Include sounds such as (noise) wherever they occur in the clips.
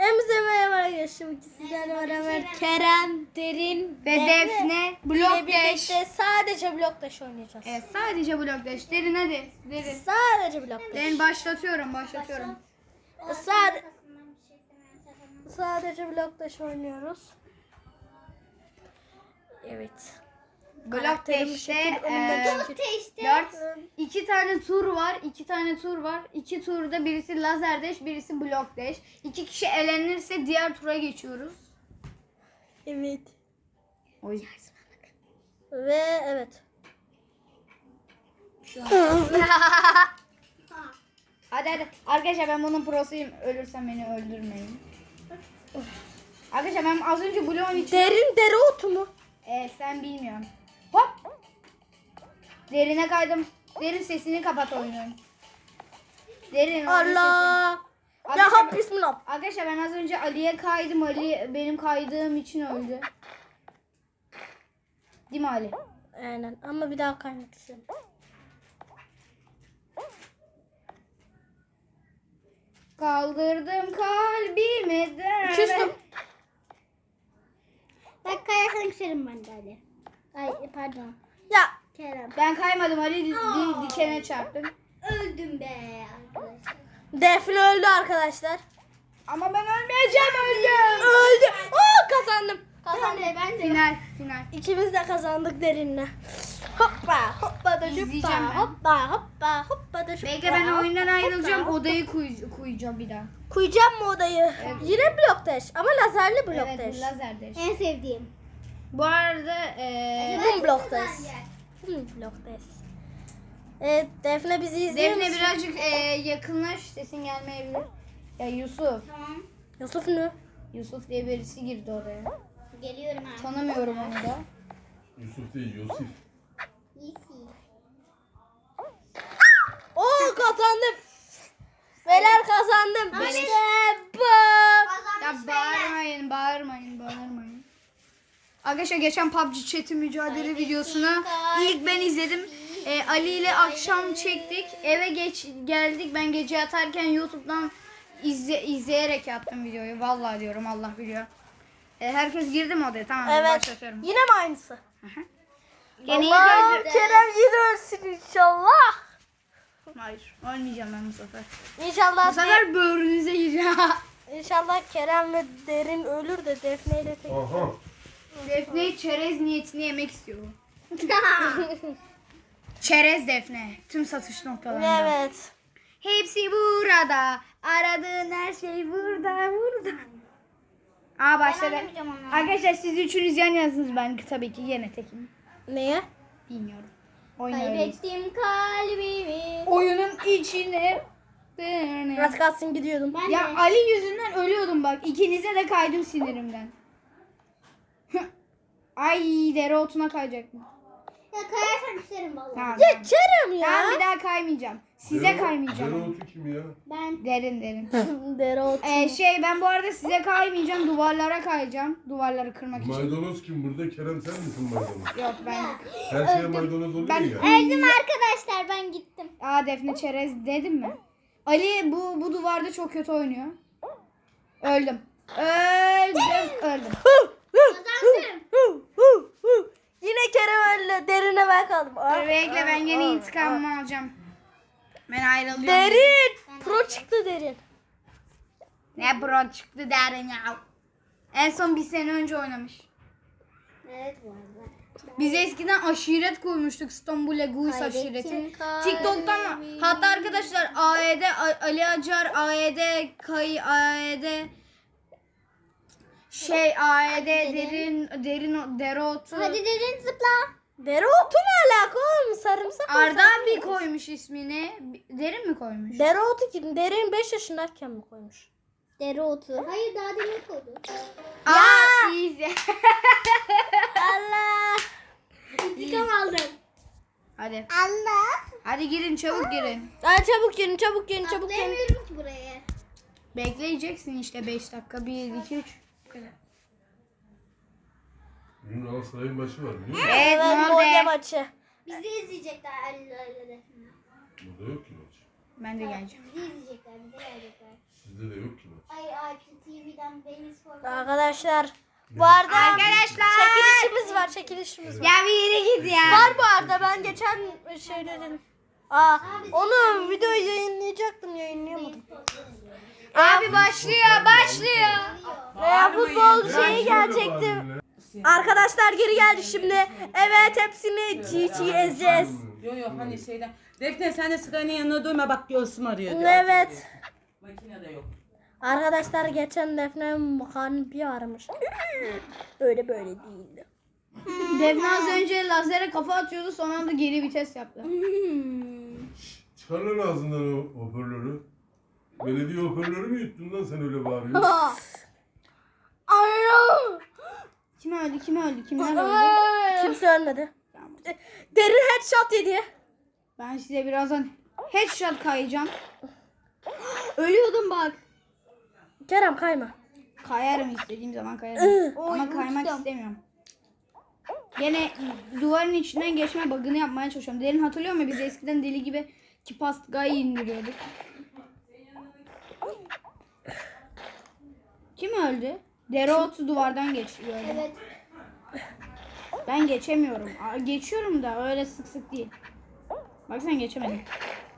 Hepinize merhaba arkadaşlar. Sizlerle beraber Kerem, Derin Ve Defne, Blok ile Dash. birlikte sadece Blok Dash oynayacağız. Evet sadece blok dash. Derin hadi. Derin. Sadece Blok Dash. Derin başlatıyorum başlatıyorum. Sade- sadece Blok Dash oynuyoruz. Evet. Blok Karakterim bu dash'te şekil önümde dört, iki tane tur var. iki tane tur var. İki turda birisi lazer dash, birisi blok dash. İki kişi elenirse diğer tura geçiyoruz. Evet. O yüzden. Ve evet. (laughs) Hadi hadi. Arkadaşlar ben bunun prosuyum. Ölürsem beni öldürmeyin. Arkadaşlar ben az önce bloğun için... Derin dereotu mu? Ee, sen bilmiyorsun. Derine kaydım. Derin sesini kapat oyunun. Derin. Allah. Ya hap bismillah. arkadaşlar ben az önce Ali'ye kaydım. Ali benim kaydığım için öldü. Değil mi Ali? Aynen ama bir daha kaymak istiyorum. Kaldırdım kalbimi de. Küstüm. Bak kayarsan düşerim ben de Ali. Ay pardon. Ya Kerem. Ben kaymadım Ali di- di- dikene çarptım. Öldüm be arkadaşlar. Defne öldü arkadaşlar. Ama ben ölmeyeceğim öldüm. Öldü. Oo kazandım. Ben Kazandım. de ben de. Final final. İkimiz de kazandık derinle. Hoppa hoppa da hoppa ben. hoppa hoppa hoppa da şuppa. Bekle ben oyundan ayrılacağım. hoppa. Odayı kuy- kuyacağım bir daha. Koyacağım mı odayı? Yine blok dash ama lazerli blok Evet lazer. En sevdiğim. Bu arada eee Bum blok dash. Blok dash. Evet Defne bizi izliyor Defne musun? birazcık eee, yakınlaş sesin gelmeyebilir. Ya Yusuf. Tamam. Yusuf ne? Yusuf diye birisi girdi oraya. Geliyorum abi. Tanımıyorum onu da. Yusuf değil, Yosif. İyisi. Oo kazandım. Beyler kazandım. İşte bu. Ya bağırmayın, bağırmayın, bağırmayın. Arkadaşlar geçen PUBG chat'i mücadele videosunu ilk ben izledim. Ee, Ali ile akşam çektik. Eve geç geldik. Ben gece yatarken YouTube'dan izle, izleyerek yaptım videoyu. Vallahi diyorum Allah biliyor. Ee, herkes girdi mi odaya? Tamam Evet. başlatıyorum. Yine mi aynısı? Yine Allah. Kerem yine ölsün inşallah. Hayır ölmeyeceğim ben bu sefer. Bu İnşallah sefer böğrünüze gireceğim. (laughs) İnşallah Kerem ve Derin ölür de Defne ile tek. Aha. Defne çerez niyetini yemek istiyorum. (laughs) Çerez Defne. Tüm satış noktalarında. Evet. Hepsi burada. Aradığın her şey burada, burada. Aa başladı. oynamayacağım onu. Arkadaşlar siz üçünüz yan yazınız ben tabii ki yine tekim. Neye? Bilmiyorum. Kaybettim kalbimi. Oyunun içine. Az kalsın gidiyordum. Ben Ya de. Ali yüzünden ölüyordum bak. İkinize de kaydım sinirimden. Ay dereotuna kayacaktım. Ya kayarsan düşerim vallahi. Tamam. Ya tamam. Kerem ya. Tamam bir daha kaymayacağım. Size kaymayacağım. Dereotu kim ya? Ben Derin derin. (laughs) Dereotu. Ee, şey ben bu arada size kaymayacağım. Duvarlara kayacağım. Duvarları kırmak için. Maydanoz kim burada? Kerem sen misin maydanoz? Yok ben. Her şeye maydanoz oluyor Ben- ya. öldüm arkadaşlar ben gittim. Aa Defne Çerez dedim mi? Ali bu bu duvarda çok kötü oynuyor. Öldüm. Öldüm. Öldüm. Öldü. Derine ben kaldım. Ah, Bekle ben ah, gene ah, intikamımı alacağım. Ben ayrılıyorum. Derin. Pro çıktı derin. Ne bro çıktı derin ya. En son bir sene önce oynamış. Evet bu arada. Biz eskiden aşiret koymuştuk İstanbul'e Guis aşireti. TikTok'tan hatta arkadaşlar AED A- Ali Acar AED Kay AED şey AED derin derin dereotu Hadi derin zıpla. Dereotu ne alaka oğlum? Sarımsak mı? Arda abi koymuş ismini. Derin mi koymuş? Dereotu kim? Derin 5 yaşındayken mi koymuş? Dereotu. Hayır daha demin koydu. Aa, easy. Allah. İntikam aldım. Hadi. Allah. Hadi girin çabuk girin. Hadi çabuk girin çabuk girin çabuk girin. Atlayamıyorum ki buraya. Bekleyeceksin işte 5 dakika. 1 2 3. Bugün Galatasaray'ın maçı var biliyor musun? Evet Evet? Molde maçı. Bizi izleyecekler Defne. Burada yok ki maç. Ben de geleceğim. Bizi izleyecekler, bize gelecekler. Sizde de yok ki maç. Ay Aykut TV'den beni sor. Arkadaşlar bu arada Arkadaşlar. çekilişimiz var çekilişimiz var. Ya bir yere git ya. Var bu arada ben geçen şey dedim. Aa, onu videoyu yayınlayacaktım yayınlayamadım. Abi başlıyor başlıyor. Veya futbol şeyi Şöyle gelecekti. Arkadaşlar geri geldi şimdi. Evet hepsini GG ezeceğiz. Yok yok hani şeyden. Defne sen de sigaranın yanına durma bak göğsüm arıyor. diyor. Evet. Makine de yok. Arkadaşlar geçen Defne bir aramış. Öyle böyle değildi. Defne az önce lazere kafa atıyordu son anda geri vites yaptı. Çıkar lan ağzından o hoparlörü. Belediye hoparlörü mü yuttun lan sen öyle bağırıyorsun? (laughs) Kim öldü kim öldü kimler öldü? Kimse ölmedi. Derin headshot yedi. Ben size birazdan headshot kayacağım. Ölüyordum bak. Kerem kayma. Kayarım istediğim zaman kayarım. Ama kaymak istemiyorum. Gene duvarın içinden geçme bug'ını yapmaya çalışıyorum. Derin hatırlıyor musun? Biz eskiden deli gibi Kipastga'yı indiriyorduk. Kim öldü? Dereotu duvardan geçiyor. Evet. Ben geçemiyorum. Aa, Geçiyorum da öyle sık sık değil. Bak sen geçemedin.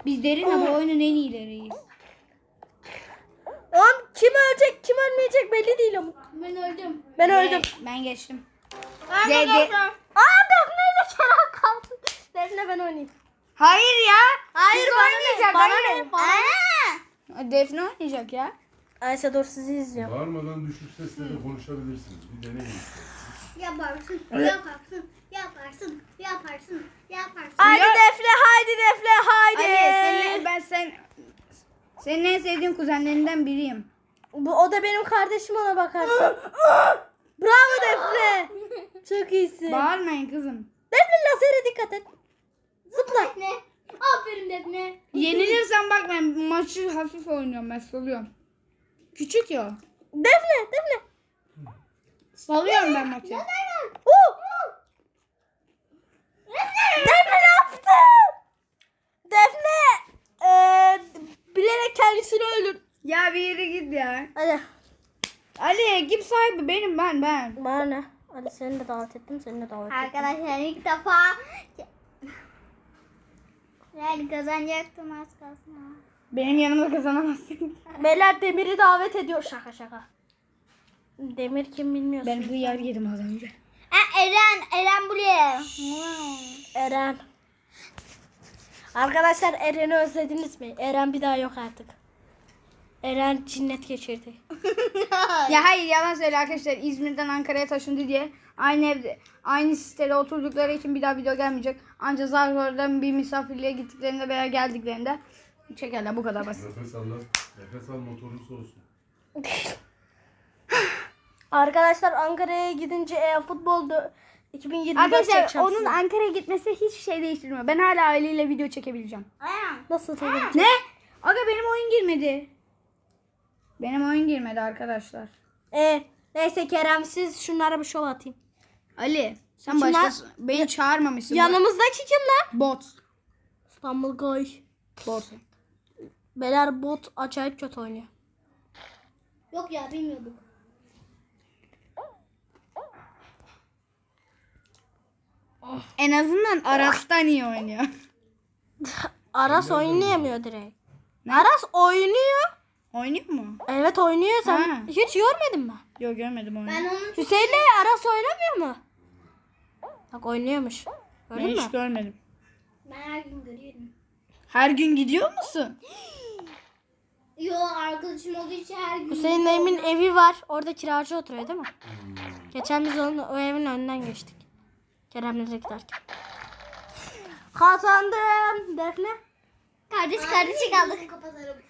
Biz derinle bu oyunun en iyileriyiz. Oğlum kim ölecek kim ölmeyecek belli değil ama. Ben öldüm. Ben öldüm. Ben geçtim. De, De- de- Aa Defne ile Kerem kaldı. Defne ben oynayayım. Hayır ya. Hayır Siz bana oynayacak, ne? Bana hayır. ne? Bana ne? Defne oynayacak ya. Ayşe dur sizi izliyorum. Bağırmadan düşük sesle de konuşabilirsiniz. Bir deneyin. Yaparsın, yaparsın, yaparsın, yaparsın, yaparsın. Haydi Ya- Defne haydi Defne haydi. Ali ben sen senin en sevdiğin kuzenlerinden biriyim. Bu, o da benim kardeşim ona bakarsın. Bravo Defne. (laughs) Çok iyisin. Bağırmayın kızım. Defne lazere dikkat et. Zıpla. Defne. Aferin Defne. Yenilirsen bak ben maçı hafif oynuyorum ben salıyorum. Küçük ya. Defne Defne. Salıyorum ben maçı. Oo. Defne ne yaptı? Defne eee bilerek kendisini öldür. Ya bir yere git ya. Hadi. Ali kim sahibi benim ben ben. Bana ne? Hadi seni de davet ettim, seni de davet ettim. Arkadaşlar ilk defa ben kazanacaktım az kalsın. Benim yanımda kazanamazsın. Beyler Demir'i davet ediyor şaka şaka. Demir kim bilmiyorsun. Ben hıyar yedim az önce. Ha, Eren, Eren buraya. Eren. Arkadaşlar Eren'i özlediniz mi? Eren bir daha yok artık. Eren cinnet geçirdi. (laughs) Ya hayır yalan söyle arkadaşlar İzmir'den Ankara'ya taşındı diye aynı evde aynı sitede oturdukları için bir daha video gelmeyecek. Ancak Zargor'dan bir misafirliğe gittiklerinde veya geldiklerinde çekerler bu kadar basit. Nefes al lan. Nefes al motorun soğusun. (laughs) Arkadaşlar Ankara'ya gidince e, futbolda 2024 Arkadaşlar çekeceğim onun size. Ankara'ya gitmesi hiçbir şey değiştirmiyor. Ben hala aileyle video çekebileceğim. Nasıl tabii? Ne? Aga benim oyun girmedi. Benim oyun girmedi arkadaşlar. E, neyse Kerem siz şunlara bir şov atayım. Ali sen Kimler? başkası beni çağırmamışsın. Yanımızdaki kim lan? Bot. İstanbul Goy. Bot. Beyler bot acayip kötü oynuyor. Yok ya bilmiyorduk. En azından Aras'tan iyi oynuyor. (laughs) Aras oynayamıyor direkt. Aras oynuyor. Oynuyor mu? Evet oynuyor sen. Ha. Hiç görmedin mi? Yok görmedim oyunu. Ben onu Hüseyin'le Aras oynamıyor mu? Bak oynuyormuş. Ben Gördün mü? hiç görmedim. ben her gün görüyorum. Her gün gidiyor musun? (gasps) Yo arkadaşım olduğu için her gün. Hüseyin Naim'in evi var. Orada kiracı oturuyor değil mi? Geçen biz onun o evin önünden geçtik. Kerem'le giderken. Kazandım. Defne. Kardeş kardeşe kaldık.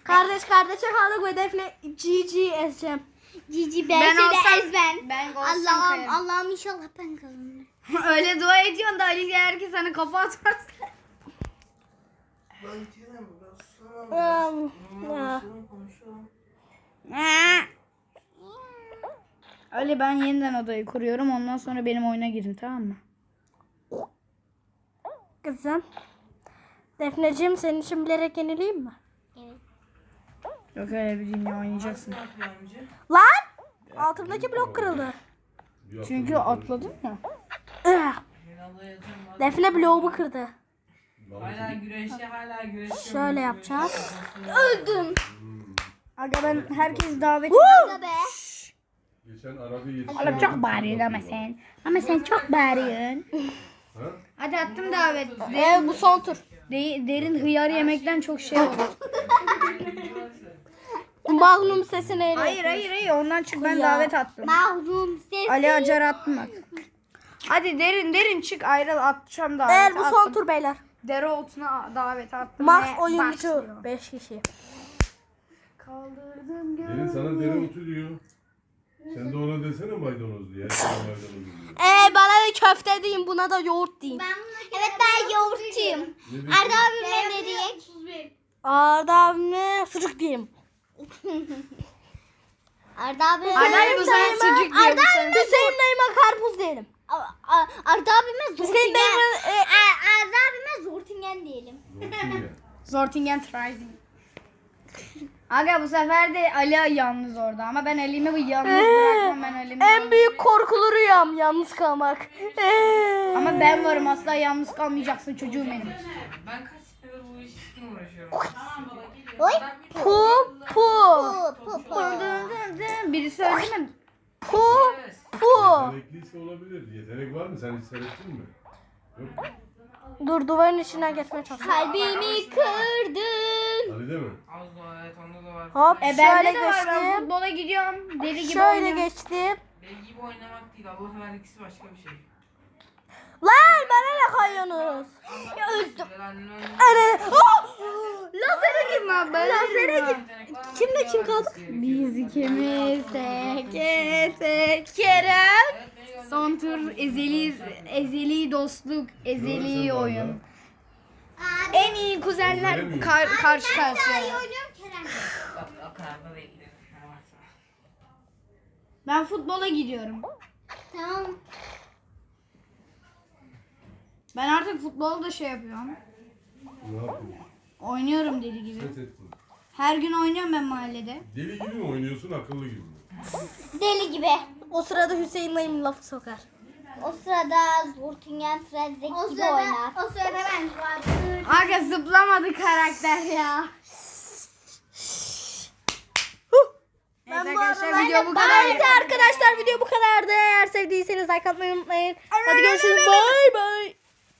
Kardeş kardeşe kaldık ve Defne GG ezeceğim. Cici ben, Ben olsam- ez ben. ben olsam Allah'ım. Allah'ım inşallah ben kazanırım. Öyle dua ediyorsun da Ali eğer ki sana kafa atarsa. Um, ya. Ali ben yeniden odayı kuruyorum ondan sonra benim oyuna girin tamam mı? Kızım. Defneciğim senin için bilerek yenileyim mi? Evet. Yok öyle bir dünya oynayacaksın. Lan! Altımdaki blok kırıldı. Çünkü atladın ya. Defne bloğumu kırdı. Hala güreşte hala güreşte. Şöyle yapacağız. Aga ben herkes davet Da be. Geçen arabayı. Oğlum çok bağırıyorsun ama sen. Ama sen çok bağırıyorsun. Ha? Hadi attım davet. Ee, bu son tur. De- derin hıyar yemekten çok şey oldu. (laughs) Magnum sesini hayır hayır hayır ondan çık ben davet attım. Mahrum ses. Ali Acar attım bak. Hadi derin derin çık ayrıl atacağım davet. Eğer bu son attım. tur beyler. Dereotuna davet attım. Max ve oyuncu başlıyor. 5 kişi. Kaldırdım Derin sana dereotu diyor. Sen de ona desene maydanoz diye. Sen maydanoz diyor. Ee bana da köfte deyin buna da yoğurt deyin. Evet ben yoğurtçuyum. Ne? Arda abime ne diyek? Arda abime sucuk diyeyim. (laughs) Arda abi. Arda abi bu sefer sucuk diyor. Arda bu sefer. abime Hüseyin dayıma karpuz diyelim. Arda abime zortingen. dayıma... E, A- Arda abime zortingen diyelim. Zortun ya. Zortingen (laughs) Trising. (laughs) Aga bu sefer de Ali yalnız orada ama ben Ali'mi bu yalnız bırakmam ben Ali'mi. en büyük korkulu rüyam yalnız kalmak. Ama ben varım asla yalnız kalmayacaksın çocuğum benim. Ben kaç senedir bu iş için uğraşıyorum. Tamam baba geliyorum. Oy. Pu pu Pu pu pu. Dın dın dın. Biri söyledi mi? pu Pu. Yetenekliyse olabilir. Yetenek var mı? Sen hiç seyrettin mi? Yok. Dur duvarın içinden geçmeye çalışıyorum. Kalbimi kırdın. Ali değil mi? Az da evet onda da var. Hop E şöyle bende de var ben geçtim. futbola gidiyorum. Deli gibi Şöyle oynuyorum. geçtim. Deli gibi oynamak değil. Allah verdikisi başka bir şey. Lan bana ne kayıyorsunuz? Ya öldüm. Ana. Oh! Lazere girme abi. Lazere gir. Kimle kim kaldı? Biz ikimiz tek tek Kerem. Son tur ezeli ezeli dostluk, ezeli oyun. En iyi kuzenler kar- karşı karşıya. Ben futbola gidiyorum. Tamam. Ben artık futbolda şey yapıyorum. Ne yapıyorsun? Oynuyorum deli gibi. Set ettin. Her gün oynuyorum ben mahallede. Deli gibi mi oynuyorsun, akıllı gibi mi? Deli gibi. O sırada Hüseyin dayım lafı sokar. O sırada Zortingen Fredzek gibi oynar. O sırada ben Aga zıplamadı karakter ya. Neyse arkadaşlar video bu kadar. Arkadaşlar video bu kadardı. Eğer sevdiyseniz like atmayı unutmayın. Hadi görüşürüz. Bye bye.